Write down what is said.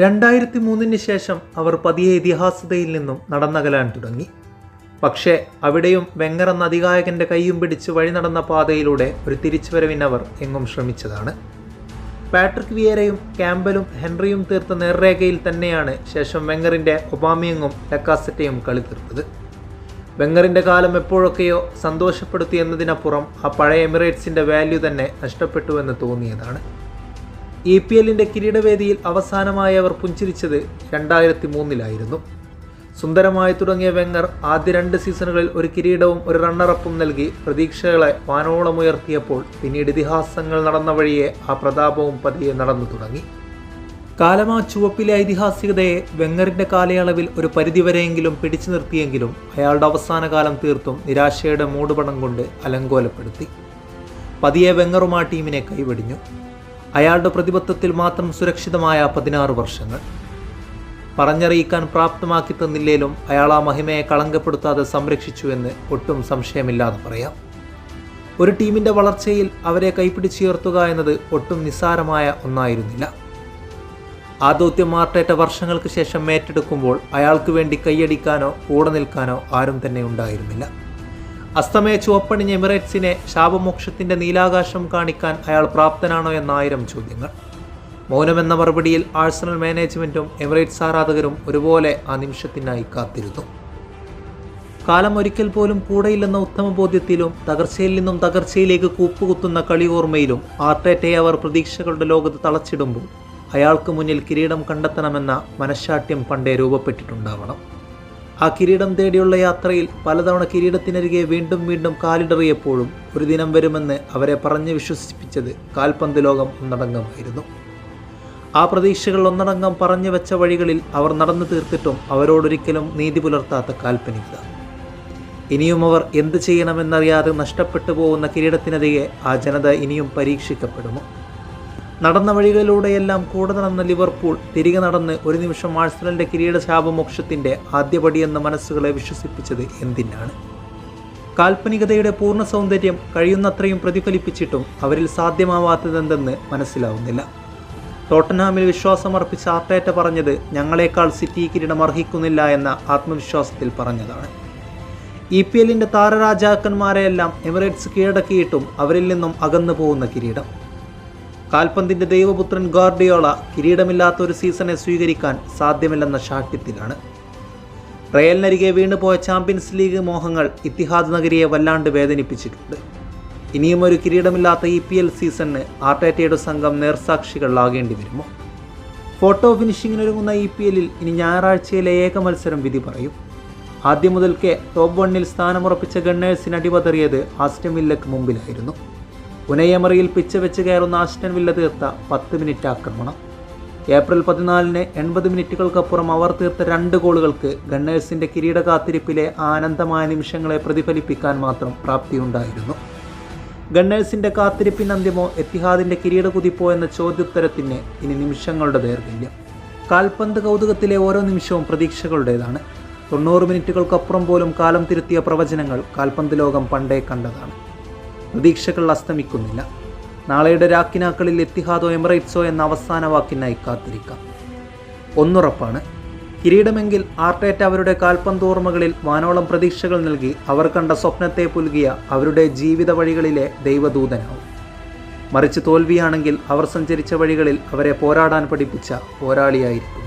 രണ്ടായിരത്തി മൂന്നിന് ശേഷം അവർ പതിയെ ഇതിഹാസതയിൽ നിന്നും നടന്നകലാൻ തുടങ്ങി. പക്ഷേ അവിടെയും വെങ്ങർ എന്ന അധികായകന്റെ കൈയും പിടിച്ച് വഴി നടന്ന പാതയിലൂടെ ഒരു തിരിച്ചുവരവിനവർ എങ്ങും ശ്രമിച്ചതാണ്. പാട്രിക് വിയേരയും ക്യാമ്പലും ഹെൻറിയും തീർത്ത നേർരേഖയിൽ തന്നെയാണ് ശേഷം വെങ്ങറിന്റെ ഒബാമിയങ്ങും ലക്കാസറ്റയും കളി തീർത്തത് വെങ്ങറിന്റെ കാലം എപ്പോഴൊക്കെയോ സന്തോഷപ്പെടുത്തി എന്നതിനപ്പുറം ആ പഴയ എമിറേറ്റ്സിന്റെ വാല്യൂ തന്നെ നഷ്ടപ്പെട്ടുവെന്ന് തോന്നിയതാണ്. ഇ പി എല്ലിന്റെ കിരീടവേദിയിൽ അവസാനമായി അവർ പുഞ്ചിരിച്ചത് രണ്ടായിരത്തി മൂന്നിലായിരുന്നു സുന്ദരമായി തുടങ്ങിയ വെങ്ങർ ആദ്യ രണ്ട് സീസണുകളിൽ ഒരു കിരീടവും ഒരു റണ്ണറപ്പും നൽകി പ്രതീക്ഷകളെ വാനോളമുയർത്തിയപ്പോൾ പിന്നീട് ഇതിഹാസങ്ങൾ നടന്ന വഴിയെ ആ പ്രതാപവും പതിയെ നടന്നു തുടങ്ങി. കാലമാ ചുവപ്പിലെ ഐതിഹാസികതയെ വെങ്ങറിന്റെ കാലയളവിൽ ഒരു പരിധിവരെയെങ്കിലും പിടിച്ചു നിർത്തിയെങ്കിലും അയാളുടെ അവസാന കാലം തീർത്തും നിരാശയുടെ മൂടുപടം കൊണ്ട് അലങ്കോലപ്പെടുത്തി. പതിയെ വെങ്ങറും ആ ടീമിനെ കൈവെടിഞ്ഞു. അയാളുടെ പ്രതിബദ്ധത്തിൽ മാത്രം സുരക്ഷിതമായ പതിനാറ് വർഷങ്ങൾ. പറഞ്ഞറിയിക്കാൻ പ്രാപ്തമാക്കി തന്നില്ലേലും അയാൾ ആ മഹിമയെ കളങ്കപ്പെടുത്താതെ സംരക്ഷിച്ചു എന്ന് ഒട്ടും സംശയമില്ലാതെ പറയാം. ഒരു ടീമിന്റെ വളർച്ചയിൽ അവരെ കൈപ്പിടിച്ചുയർത്തുക എന്നത് ഒട്ടും നിസ്സാരമായ ഒന്നായിരുന്നില്ല. ആ ദൗത്യം മാർട്ടേറ്റ വർഷങ്ങൾക്ക് ശേഷം ഏറ്റെടുക്കുമ്പോൾ അയാൾക്ക് വേണ്ടി കൈയടിക്കാനോ കൂടെ നിൽക്കാനോ ആരും തന്നെ ഉണ്ടായിരുന്നില്ല. അസ്തമയ ചുവപ്പണിഞ്ഞ എമിറേറ്റ്സിനെ ശാപമോക്ഷത്തിന്റെ നീലാകാശം കാണിക്കാൻ അയാൾ പ്രാപ്തനാണോ എന്നായിരം ചോദ്യങ്ങൾ. മൗനമെന്ന മറുപടിയിൽ ആഴ്സണൽ മാനേജ്മെന്റും എമിറേറ്റ്സ് ആരാധകരും ഒരുപോലെ ആ നിമിഷത്തിനായി കാത്തിരുന്നു. കാലം ഒരിക്കൽ പോലും കൂടെയില്ലെന്ന ഉത്തമ ബോധ്യത്തിലും തകർച്ചയിൽ നിന്നും തകർച്ചയിലേക്ക് കൂപ്പുകുത്തുന്ന കളി ഓർമ്മയിലും ആർട്ടേറ്റയെ അവർ പ്രതീക്ഷകളുടെ ലോകത്ത് തളച്ചിടുമ്പോൾ അയാൾക്ക് മുന്നിൽ കിരീടം കണ്ടെത്തണമെന്ന മനഃശാഠ്യം പണ്ടേ രൂപപ്പെട്ടിട്ടുണ്ടാവണം. ആ കിരീടം തേടിയുള്ള യാത്രയിൽ പലതവണ കിരീടത്തിനരികെ വീണ്ടും വീണ്ടും കാലിടറിയപ്പോഴും ഒരു ദിനം വരുമെന്ന് അവരെ പറഞ്ഞ് വിശ്വസിപ്പിച്ചത് കാൽപന്ത് ലോകം ഒന്നടങ്കമായിരുന്നു. ആ പ്രതീക്ഷകൾ ഒന്നടങ്കം പറഞ്ഞു വെച്ച വഴികളിൽ അവർ നടന്നു തീർത്തിട്ടും അവരോടൊരിക്കലും നീതി പുലർത്താത്ത കാൽപ്പനികത. ഇനിയും അവർ എന്ത് ചെയ്യണമെന്നറിയാതെ നഷ്ടപ്പെട്ടു പോകുന്ന കിരീടത്തിനരികെ ആ ജനത ഇനിയും പരീക്ഷിക്കപ്പെടുമോ? നടന്ന വഴികളിലൂടെയെല്ലാം കൂടെ നടന്ന ലിവർപൂൾ തിരികെ നടന്ന് ഒരു നിമിഷം ആഴ്സണലിന്റെ കിരീട ശാപമോക്ഷത്തിന്റെ ആദ്യപടിയെന്ന മനസ്സുകളെ വിശ്വസിപ്പിച്ചത് എന്തിനാണ്? കാൽപ്പനികതയുടെ പൂർണ സൗന്ദര്യം കഴിയുന്നത്രയും പ്രതിഫലിപ്പിച്ചിട്ടും അവരിൽ സാധ്യമാവാത്തതെന്തെന്ന് മനസ്സിലാവുന്നില്ല. ടോട്ടൻഹാമിൽ വിശ്വാസമർപ്പിച്ച ആർട്ടേറ്റ പറഞ്ഞത് ഞങ്ങളെക്കാൾ സിറ്റി കിരീടം അർഹിക്കുന്നില്ല എന്ന ആത്മവിശ്വാസത്തിൽ പറഞ്ഞതാണ്. ഇ പി എല്ലിന്റെ താരരാജാക്കന്മാരെയെല്ലാം എമിറേറ്റ്സ് കീഴടക്കിയിട്ടും അവരിൽ നിന്നും അകന്നു പോകുന്ന കിരീടം. കാൽപന്തിന്റെ ദൈവപുത്രൻ ഗാർഡിയോള കിരീടമില്ലാത്ത ഒരു സീസണെ സ്വീകരിക്കാൻ സാധ്യമല്ലെന്ന ശാഠ്യത്തിലാണ്. റയലിനരികെ വീണുപോയ ചാമ്പ്യൻസ് ലീഗ് മോഹങ്ങൾ ഇത്തിഹാദ് നഗരിയെ വല്ലാണ്ട് വേദനിപ്പിച്ചിട്ടുണ്ട്. ഇനിയും ഒരു കിരീടമില്ലാത്ത ഇ പി എൽ സീസണിന് ആർട്ടേറ്റയുടെ സംഘം നേർസാക്ഷികളാകേണ്ടി വരുമോ? ഫോട്ടോ ഫിനിഷിങ്ങിനൊരുങ്ങുന്ന ഇ പി എല്ലിൽ ഇനി ഞായറാഴ്ചയിലെ ഏക മത്സരം വിധി പറയും. ആദ്യം മുതൽക്കേ ടോപ്പ് വണ്ണിൽ സ്ഥാനമുറപ്പിച്ച ഗണ്ണേഴ്സിന് അടിപതറിയത് ആസ്റ്റമില്ലക്ക് മുമ്പിലായിരുന്നു. ഉനയമറിയിൽ പിച്ച വെച്ച് കയറുന്ന ആസ്റ്റൻ വില്ല തീർത്ത പത്ത് മിനിറ്റ് ആക്രമണം. ഏപ്രിൽ പതിനാലിന് എൺപത് മിനിറ്റുകൾക്കപ്പുറം അവർ തീർത്ത രണ്ട് ഗോളുകൾക്ക് ഗണ്ണേഴ്സിന്റെ കിരീട കാത്തിരിപ്പിലെ ആനന്ദമായ നിമിഷങ്ങളെ പ്രതിഫലിപ്പിക്കാൻ മാത്രം പ്രാപ്തിയുണ്ടായിരുന്നു. ഗണ്ണേഴ്സിന്റെ കാത്തിരിപ്പിന് അന്ത്യമോ എത്തിഹാദിന്റെ കിരീട കുതിപ്പോ എന്ന ചോദ്യോത്തരത്തിന് ഇനി നിമിഷങ്ങളുടെ ദൈർഘ്യം. കാൽപന്ത് കൗതുകത്തിലെ ഓരോ നിമിഷവും പ്രതീക്ഷകളുടേതാണ്. തൊണ്ണൂറ് മിനിറ്റുകൾക്കപ്പുറം പോലും കാലം തിരുത്തിയ പ്രവചനങ്ങൾ കാൽപന്ത് ലോകം പണ്ടേ കണ്ടതാണ്. പ്രതീക്ഷകൾ അസ്തമിക്കുന്നില്ല. നാളെയുടെ രാക്കിനാക്കളിൽ എത്തിഹാദോ എമിറേറ്റ്സോ എന്ന അവസാന വാക്കിനായി കാത്തിരിക്കാം. ഒന്നുറപ്പാണ് കിരീടമെങ്കിൽ ആർട്ടേറ്റ അവരുടെ കാൽപന്തോർമ്മകളിൽ വാനോളം പ്രതീക്ഷകൾ നൽകി അവർ കണ്ട സ്വപ്നത്തെ പുൽകിയ അവരുടെ ജീവിത വഴികളിലെ ദൈവദൂതനാവും. മറിച്ച് തോൽവിയാണെങ്കിൽ അവർ സഞ്ചരിച്ച വഴികളിൽ അവരെ പോരാടാൻ പഠിപ്പിച്ച പോരാളിയായിരിക്കും.